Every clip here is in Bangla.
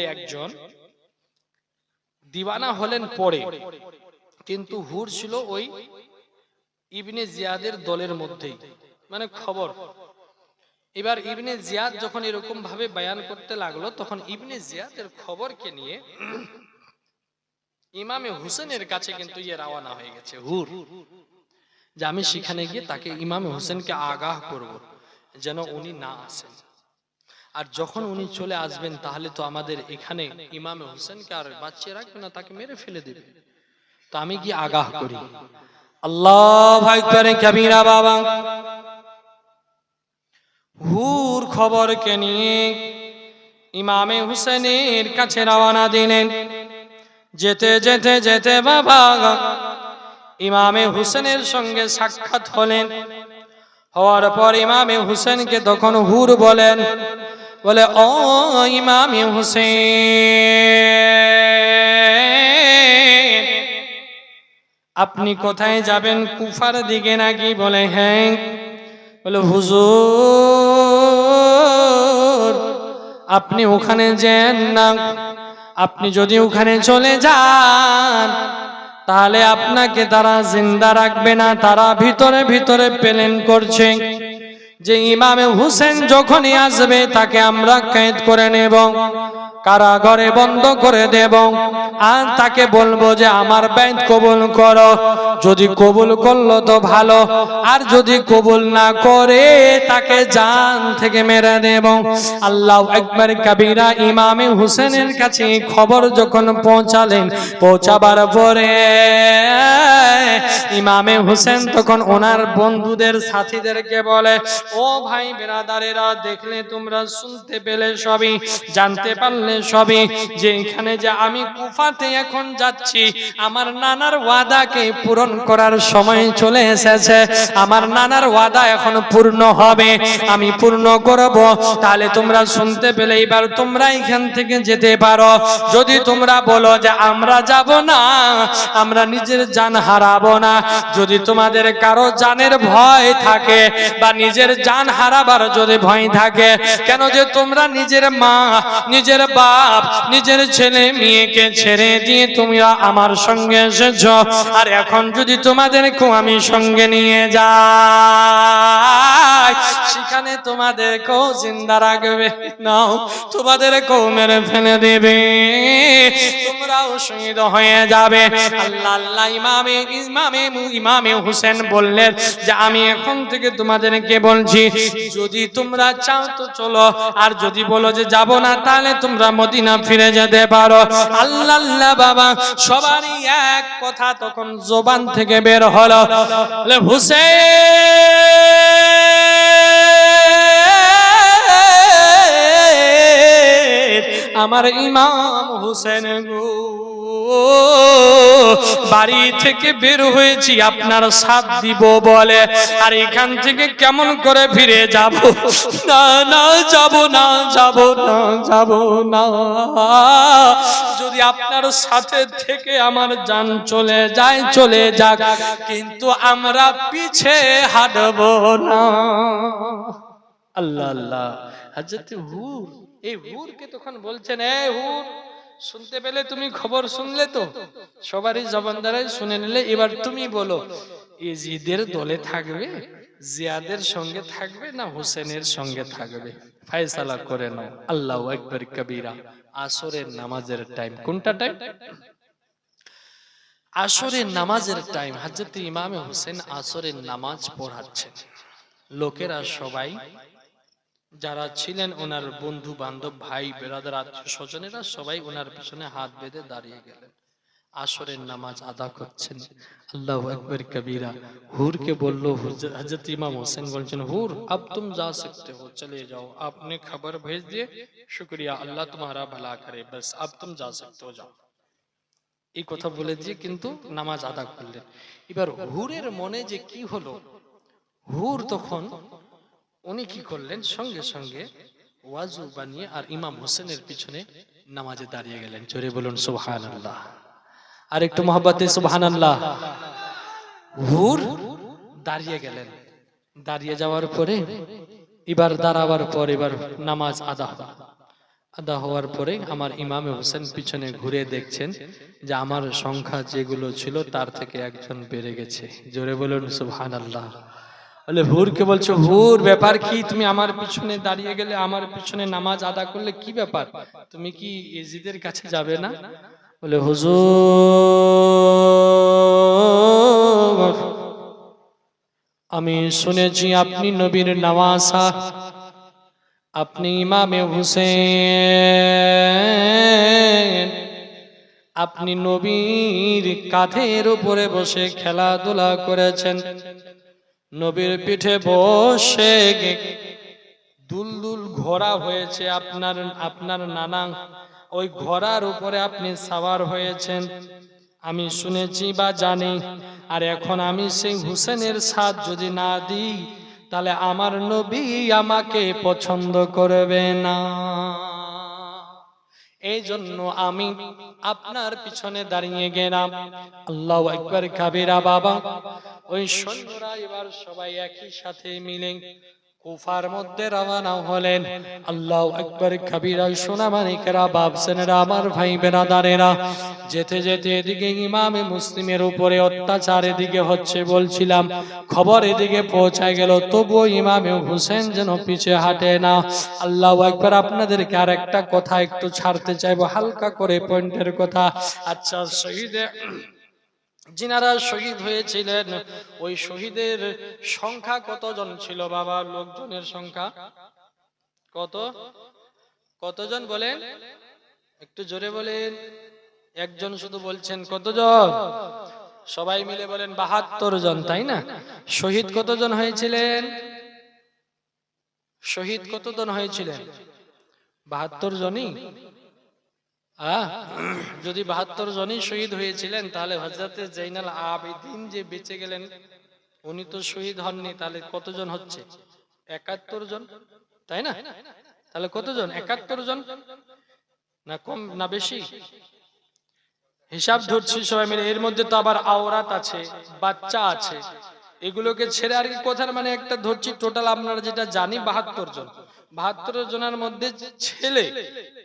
একজন দিওয়ানা হলেন পরে। কিন্তু হুর ছিল ওই ইবনে জিয়াদের দলের মধ্যেই। মানে খবর। এবার ইবনে জিয়াদ যখন এরকম ভাবে বয়ান করতে লাগল, তখন ইবনে জিয়াদের খবরকে নিয়ে ইমামে হুসেনের কাছে কিন্তু ইয়ে রাওয়ানা হয়ে গেছে হুর। যে আমি সেখানে গিয়ে তাকে ইমামে হোসেনকে আগাহ করব, যেন উনি না আসেন। আর যখন উনি চলে আসবেন, তাহলে তো আমাদের এখানে ইমামে হোসেনকে আর বাঁচিয়ে রাখবে না, তাকে মেরে ফেলে দেবে। তো আমি কি আগাহ করি। আল্লাহ ভাই করে কবিরা বাবা। হুর খবরকে নিয়ে ইমামে হুসেনের কাছে রওনা দিলেন। যেতে যেতে যেতে বাবা ইমামে হুসেনের সঙ্গে সাক্ষাৎ হলেন। হওয়ার পর ইমামে হুসেনকে তখন হুর বলেন বলে, ও ইমামে হুসেন, আপনি কোথায় যাবেন? কুফার দিকে নাকি? বলে হ্যাঁ। বলে, হুজুর, আপনি ওখানে যান না। আপনি যদি ওখানে চলে যান, তাহলে আপনাকে তারা জিন্দা রাখবে না। তারা ভিতরে ভিতরে প্লেন করছে। যে ইমামে হুসেন যখনই আসবে, তাকে আমরা कैद করে নেব, কারাগারে বন্ধ করে দেব। আর তাকে বলব যে, আমার ব্যাংক কবুল করো। যদি কবুল করল তো ভালো। আর যদি কবুল না করে, তাকে জান থেকে মেরে দেব। আল্লাহ একবার কাবিরা ইমামে হুসেনের কাছে খবর যখন পৌঁছালেন, পৌঁছাবার পরে ইমামে হুসেন তখন ওনার বন্ধুদের সাথীদেরকে বলে ও ভাই বেরাদারেরা, দেখলে তোমরা শুনতে পেলে সবই, জানতে পারলে সবই যে এখানে যে আমি কুফাতে এখন যাচ্ছি, আমার নানার ওয়াদাকে পূরণ করার সময় চলে এসেছে। আমার নানার ওয়াদা এখন পূর্ণ হবে, আমি পূর্ণ করব। তাহলে তোমরা শুনতে পেলে, এবার তোমরা এখান থেকে যেতে পারো। যদি তোমরা বলো যে আমরা যাব না, আমরা নিজের জান হারাবো না। যদি তোমাদের কারও জানের ভয় থাকে বা নিজের জান হারাবার যদি ভয় থাকে, কেন যে তোমরা নিজের মা, নিজের বাপ, নিজের ছেলে মেয়েকে ছেড়ে দিয়ে তোমরা আমার সঙ্গে এসেছ? আর এখন যদি তোমাদেরকেও আমি সঙ্গে নিয়ে যাই, সেখানে তোমাদেরকেও জিন্দা রাখবে, নাও, তোমাদেরকেও মেরে ফেলে দেবে। তোমরাও শহীদ হয়ে যাবে। আল্লাহ আল্লাহ, ইমামে ইমামে ইমামে হুসেন বললেন যে, আমি এখন থেকে তোমাদেরকে বলছি যদি তোমরা চাও তো চলো, আর যদি বলো যে যাব না, তাহলে তোমরা মদিনা ফিরে যেতে পারো। আল্লাহ আল্লাহ, বাবা, সবারই এক কথা তখন জবান থেকে বের হলো। হুসেন, আমার ইমাম হুসেন গো। বাড়ি থেকে বের হয়েছি, আপনার সাথ দিব বলে। আর এখান থেকে কেমন করে ফিরে যাব? না না, যাব না যাব না যাব না। যদি আপনার সাথে থেকে আমার জান চলে যায়, চলে যাক, কিন্তু আমরা পিছে হাঁটব না। আল্লাহ আল্লাহ। হাজরত হুর, এই হুরকে তখন বলছেন, এ হুর শুনতে পেলে তুমি খবর শুনলে তো? সবারই জবান দ্বারাই শুনে নিলে। এবার তুমি বলো ইজিদের দলে থাকবে? জিয়াদের সঙ্গে থাকবে না হোসেনের সঙ্গে থাকবে? ফায়সালা করে নাও। আল্লাহ একবার কবিরা। আসরের নামাজের টাইম কোনটা টাইম আসরের নামাজের টাইম হাজরত ইমামে হোসেন আসরের নামাজ পড়াচ্ছেন। লোকেরা সবাই যারা ছিলেন ওনার বন্ধু বান্ধব ভাই, বেড়াদের আত্মীয় স্বজনেরা সবাই ওনার পিছনে হাত বেঁধে দাঁড়িয়ে গেলেন। আসরের নামাজ আদা করছেন। আল্লাহ আকবর কবিরা হুরকে বলল হজরত ইমাম হোসেন বলছেন, হুর, আব তুম যা সকতে হো, চলে যাও। আপনি খবর ভেজ দিয়ে শুক্রিয়া, আল্লাহ তোমারা ভালা করে। বস, আব তুম যা সকতে হো, যাও। এই কথা বলে দিয়ে কিন্তু নামাজ আদা করলেন। এবার হুরের মনে যে কি হলো? হুর তখন উনি কি করলেন? সঙ্গে সঙ্গে ওয়াজু বানিয়ে আর ইমাম হোসেনের পিছনে নামাজে দাঁড়িয়ে গেলেন। জোরে বলুন সুবহান আল্লাহ আর একটু মোহাম্মতে সুবহান আল্লাহ হুর দাঁড়িয়ে গেলেন। দাঁড়িয়ে যাওয়ার পরে, এবার দাঁড়াবার পর এবার নামাজ আদা আদা হওয়ার পরে আমার ইমামে হোসেন পিছনে ঘুরে দেখছেন যে আমার সংখ্যা যেগুলো ছিল তার থেকে একজন বেড়ে গেছে। জোরে বলুন সুবহান আল্লাহ বলে হুরকে বলছো, হুর, ব্যাপার কি? তুমি আমার পিছনে দাঁড়িয়ে গেলে আমার পিছনে নামাজ আদা করলে কি ব্যাপার? তুমি কি এজিদের কাছে যাবে না? বলে, হুজুর, আমি শুনেছি আপনি নবীর নামাজা। আপনি ইমামে হুসেন। আপনি নবীর কাঁধের উপরে বসে খেলাধুলা করেছেন। নবীর পিঠে বসে দুলদুল ঘোড়া হয়েছে আপনার আপনার নানা। ওই ঘোড়ার উপরে আপনি সাওয়ার হয়েছেন। আমি শুনেছি বা জানি। আর এখন আমি সেই হুসেনের সাথ যদি না দিই, তাহলে আমার নবী আমাকে পছন্দ করবে না। এই জন্য আমি আপনার পিছনে দাঁড়িয়ে গেলাম। আল্লাহ একবার কাবিরা বাবা। ওই সৈন্যরা এবার সবাই একই সাথে মিলে কুফার মধ্যে রওনা হলেন। আল্লাহ একবার কাবিরা সোনা মানিকেরা বাবসেনেরা আমার ভাই বেরাদারেরা যেতে যেতে এদিকে ইমামে মুসলিমের উপরে অত্যাচার এদিকে হচ্ছে বলছিলাম। খবর এদিকে পৌঁছায় গেল, তবুও ইমামে হুসেন যেন পিছে হাঁটে না। আল্লাহ একবার আপনাদেরকে আর একটা কথা একটু ছাড়তে চাইব, হালকা করে পয়েন্টের কথা। আচ্ছা শহীদে যিনারা শহীদ হয়েছিলেন, ওই শহীদের সংখ্যা কতজন ছিল বাবা? লোকজনের সংখ্যা? কত? কতজন বলেন? একটু জোরে বলেন। একজন শুধু বলছেন, কতজন? সবাই মিলে বলেন, বাহাত্তর জন তাই না? শহীদ কতজন হয়েছিলেন? শহীদ কতজন হয়েছিলেন? বাহাত্তর জনই? যদি বাহাত্তর জনই শহীদ হয়েছিলেন, তাহলে হজরতে জৈনাল আবেদিন যে বেঁচে গেলেন, উনি তো শহীদ হননি, তাহলে কতজন হচ্ছে? একাত্তর জন? তাই না? তাহলে কতজন? একাত্তর জন? না কম, না বেশি? হিসাব ধরছি সবাই মিলে, এর মধ্যে তো আবার আওরাত আছে, বাচ্চা আছে। এগুলোকে ছেড়ে আর কি কথার মানে একটা ধরছি টোটাল আপনারা যেটা জানি, বাহাত্তর জন। বাহাত্তর জনের মধ্যে ছেলে।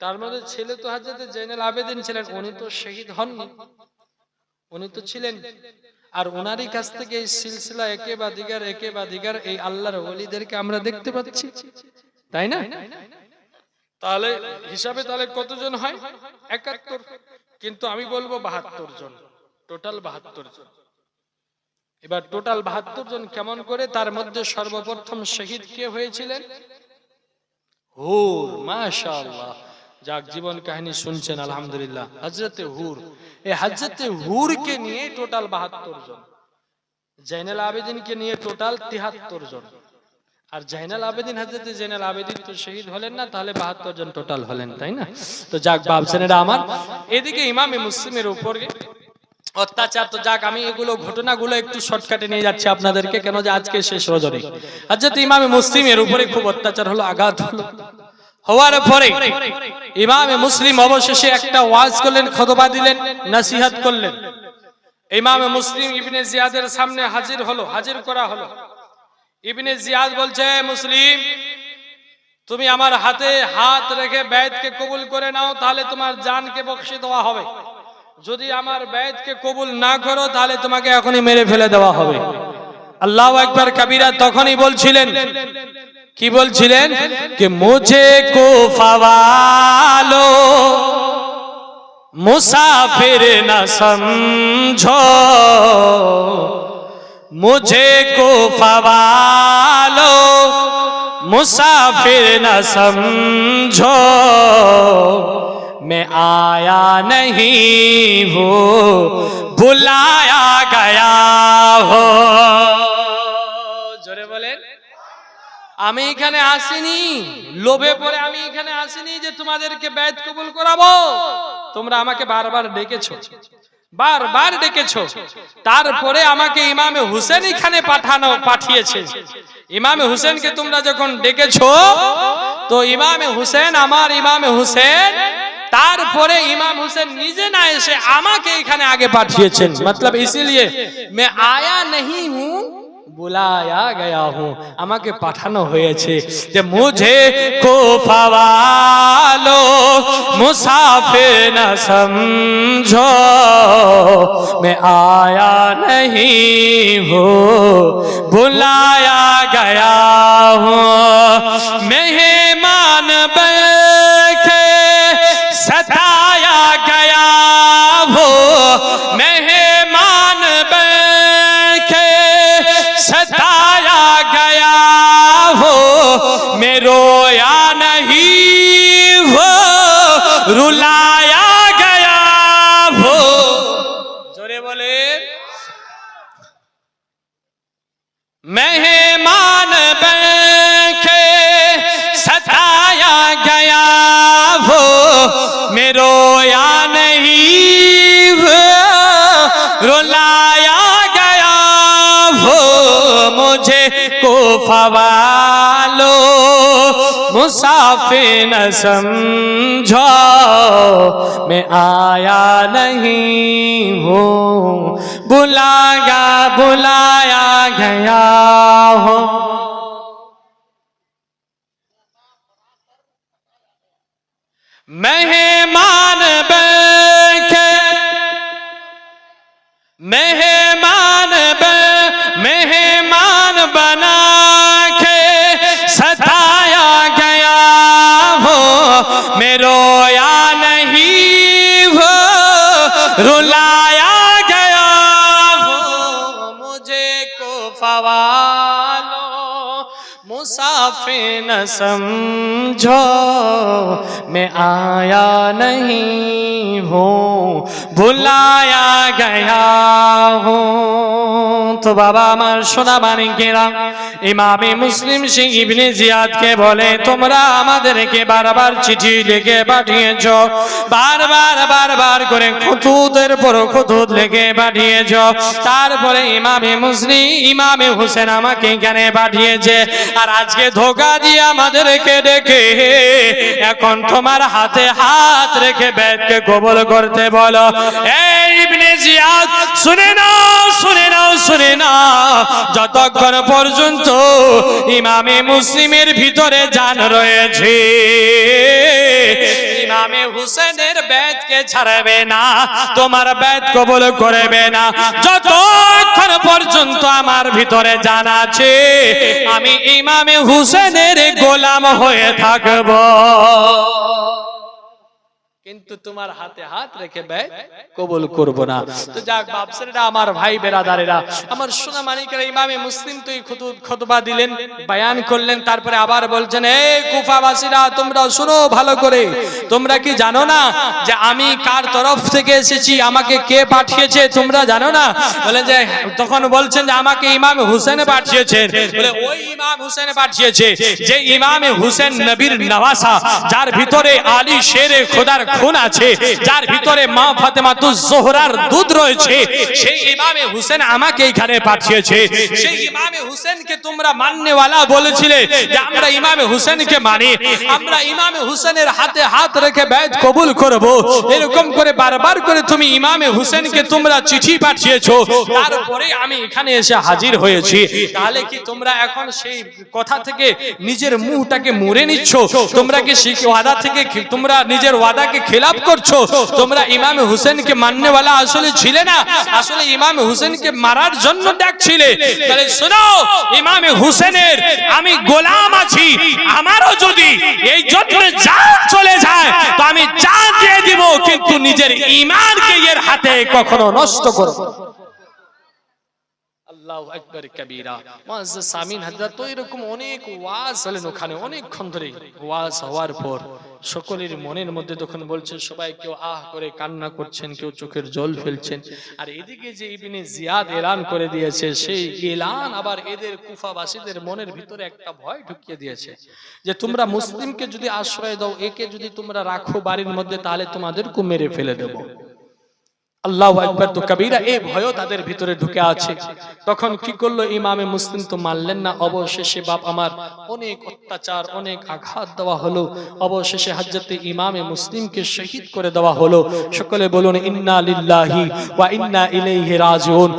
তার মধ্যে ছেলে তো হাজরতে জৈনাল আবেদিন ছিলেন, উনি তো শহীদ হননি। উনি তো ছিলেন। আর ওনারই কাছ থেকে এই সিলসিলা একে বা দিগার, একে বা দিগার এই আল্লাহর ওলিদেরকে আমরা দেখতে পাচ্ছি। তাই না? তাহলে হিসাবে তাহলে কতজন হয়? একাত্তর। কিন্তু আমি বলব বাহাত্তর জন। টোটাল বাহাত্তর জন। এবার টোটাল বাহাত্তর জন কেমন করে? তার মধ্যে সর্বপ্রথম শহীদ কে হয়েছিলেন? হুর, মাশাআল্লাহ। যাক জীবন কাহিনী শুনছেন আলহামদুলিল্লাহ। হজরতে হুর। এই হজরতে হুরকে নিয়ে টোটাল বাহাত্তর জন। জৈনাল আবেদিনকে নিয়ে টোটাল তিহাত্তর জন। আর জাইনাল আবেদিন হাজরতে জাইনাল আবেদিন তো শহীদ হলেন না তাহলে বাহাত্তর জন টোটাল হলেন তাই না? তো যাক বাবসেনেরা আমার। এদিকে ইমামে মুসলিমের উপরে অত্যাচার তো যাক আমি এগুলো ঘটনাগুলো একটু শর্টকাটে নিয়ে যাচ্ছি আপনাদেরকে কেন যে আজকে শেষ রজনী। হাজরত ইমামে মুসলিমের উপরে খুব অত্যাচার হলো আঘাত হলো। হওয়ার পরে ইমামে মুসলিম অবশেষে একটা ওয়াজ করলেন খতবা দিলেন নসিহত করলেন। ইমামে মুসলিম ইবনে জিয়াদের সামনে হাজির হলো হাজির করা হলো। ইবনে জিয়াদ বলছে মুসলিম তুমি আমার হাতে হাত রেখে বেদকে কবুল করে নাও তাহলে তোমার জানকে বকশে দেওয়া হবে। যদি আমার বেদকে কবুল না করো তাহলে তোমাকে এখনই মেরে ফেলে দেওয়া হবে। আল্লাহ একবার কবিরা তখনই বলছিলেন কি বলছিলেন कि मुझे को फवालो मुसाफिर न समझो मुझे को फवालो मुसाफिर न समझो मैं आया नहीं वो बुलाया गया हो আমি এখানে আসিনি। লোভে পড়ে আমি এখানে আসিনি যে তোমাদেরকে ব্যয় কবুল করাবো। তোমরা আমাকে বারবার ডেকেছো। বারবার ডেকেছো। তারপরে আমাকে ইমামে হুসেন এখানে পাঠানো পাঠিয়েছে। ইমামে হুসেনকে তোমরা যখন ডেকেছো তো ইমামে হুসেন আমার ইমামে হুসেন তারপরে ইমাম হুসেন নিজে না এসে আমাকে এখানে আগে পাঠিয়েছেন। মতলব ইসিলিয়ে মে আয়া নহীं হুঁ বুলায়া গয়া হুঁ। আমাকে পাঠানো হয়েছে যে মুঝে কো ফাওয়ালো মুসাফে না সমঝো। মে আয়া নহি হো। বুলায়া গয়া হুঁ। মেহে रोया नहीं हो, रुलाया गया हो। जोरे बोले, मेहमान बैठे सताया गया हो, मैं रोया नहीं हो, रुलाया गया हो। मुझे को फवालो मुसाफिर न समझो मैं आया नहीं हूँ बुलाया बुलाया गया रुलाया गया हो मुझे को फवालो मुसाफिर न समझो मैं आया नहीं हूँ ভুলায়া গয়া তো বাবা আমার সোনা মানিকেরা, ইমামে মুসলিম সিং ইবনে জিয়াদকে বলে, তোমরা আমাদেরকে বারবার চিঠি লিখে পাঠিয়েছ, বারবার বারবার করে খুতুতের পর খুতুত লিখে পাঠিয়েছ। তারপরে ইমামি মুসলিম, ইমামে হুসেন আমাকে এখানে পাঠিয়েছে, আর আজকে ধোকা দিয়ে আমাদেরকে ডেকে, এখন তোমার হাতে হাত রেখে বেদকে কবল করতে বলো। ইবনে যতক্ষণ পর্যন্ত ইমামে মুসলিমের ভিতরে জান রয়েছে, ইমামে হুসেনের বেদকে ছাড়বে না, তোমার বেদ কবল করবে না। যতক্ষণ পর্যন্ত আমার ভিতরে জান আছে, আমি ইমামে হুসেনের গোলাম হয়ে থাকব। কিন্তু তোমার হাতে হাত রেখে ব্যয় কবুল করব না। তো যাক বাপসেরা আমার ভাই বেরাদারেরা আমার সোনা মানিকের ইমামে মুসলিম তো এই খুতুব খুতবা দিলেন বায়ান করলেন তারপরে আবার বলছেন এই কুফাবাসীরা তোমরা শুনো ভালো করে। তোমরা কি জানো না যে আমি কার তরফ থেকে এসেছি? আমাকে কে পাঠিয়েছে? তোমরা জানো না? বলে যে তখন বলছেন যে আমাকে ইমাম হুসেন পাঠিয়েছেন। বলে ওই ইমাম হুসেন পাঠিয়েছে। যে ইমামে হুসেন নবীর নওয়াসা যার ভিতরে আলী শেরে খোদার খুন আছে, যার ভিতরে মা ফাতেমা তু জোহরার দুধ রয়েছে, সেই ইমামে হুসেন আমাকে এখানে পাঠিয়েছে। সেই ইমামে হুসেনকে তোমরা মাননেওয়ালা বলেছিলে যে আমরা ইমামে হুসেনকে মানি, আমরা ইমামে হুসেনের হাতে হাত রেখে ব্যয় কবুল করব। এরকম করে বারবার করে তুমি ইমামে হুসেনকে তোমরা চিঠি পাঠিয়েছো। তারপরে আমি এখানে এসে হাজির হয়েছি। তাহলে কি তোমরা এখন সেই কথা থেকে নিজের মুহটাকে মুড়ে নিচ্ছ? তোমরা কি সেই ওয়াদা থেকে তোমরা নিজের ওয়াদাকে খেলাপ করছ? তোমরা ইমাম হুসেনকে মাননেওয়ালা আসলে ছিলে না? আসলে ইমাম হুসেনকে মারার জন্য ডাকছিলে তাহলে শোনো, ইমাম হুসেনের আমি গোলাম আছি, আমারও যদি এই জন্য জান চলে যায়, তো আমি জান দিয়ে দিব, কিন্তু নিজের ইমানকে এর হাতে কখনো নষ্ট করব না। আল্লাহু আকবার কবীরা। মুআজ্জাজ সামিন হযরত, তো এরকম অনেক ওয়াজ হলেন ওখানে, অনেকক্ষণ ধরে ওয়াজ হওয়ার পর। সকলের মনের মধ্যে তখন বলছে, সবাই কেউ আহ করে কান্না করছেন, কেউ চোখের জল ফেলছেন। আর এদিকে যে ইবনে জিয়াদ এলান করে দিয়েছে, সেই এলান আবার এদের কুফাবাসীদের মনের ভিতরে একটা ভয় ঢুকিয়ে দিয়েছে যে, তোমরা মুসলিমকে যদি আশ্রয় দাও, একে যদি তোমরা রাখো বাড়ির মধ্যে, তাহলে তোমাদেরকে মেরে ফেলে দেবো। আল্লাহ একবার তো কবিরা এই ভয়ও তাদের ভিতরে ঢুকে আছে। তখন কি করল ইমামে মুসলিম তো মানলেন না। অবশেষে বাপ আমার অনেক অত্যাচার অনেক আঘাত দেওয়া হলো। অবশেষে হাজ্জাতে ইমামে মুসলিমকে শহীদ করে দেওয়া হলো। সকলে বলুন ইন্না লিল্লাহি ওয়া ইন্না ইলাইহি রাজিউন।